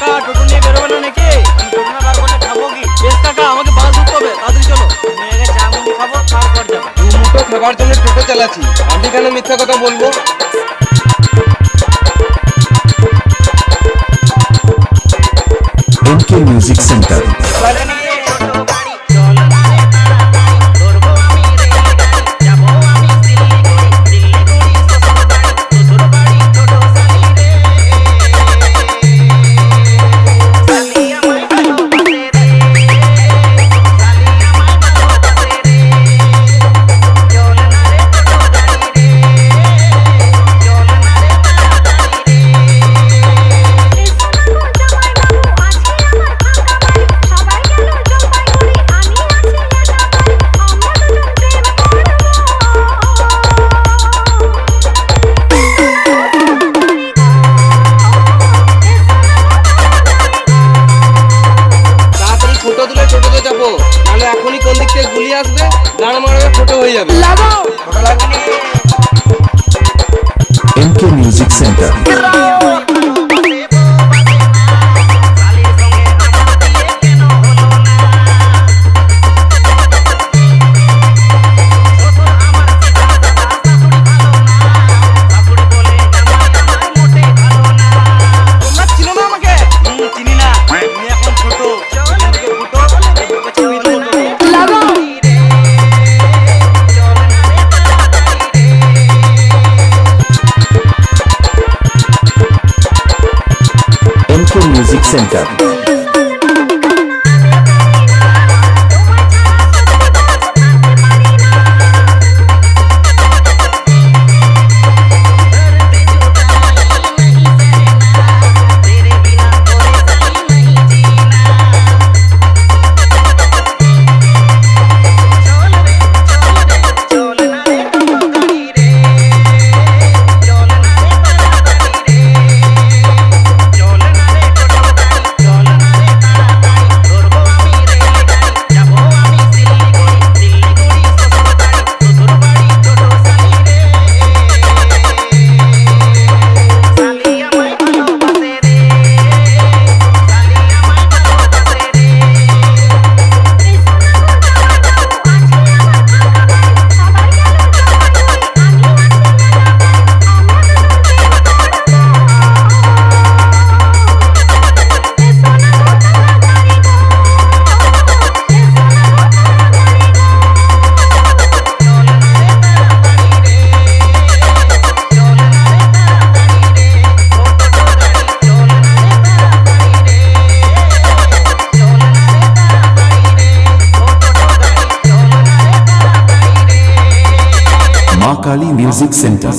কাকা টোটো নিয়ে বেরোবে না নাকি? টোটো না বার করলে খাব কি? বেশ কাকা আমাকে বাস ধরতে হবে তাড়াতাড়ি চলো। আমি আগে চা মুড়ি খাব তারপর যাব। দু মুঠো খাবার জন্য টোটো চালাচ্ছি। আমি কেন মিথ্যা কথা বলব? এমকে মিউজিক সেন্টার আসবে দাঁড়া মারবে ফটো হয়ে যাবে। ফটো লাগবে এমকে মিউজিক সেন্টার সেন্টার মা কালী মিউজিক সেন্টার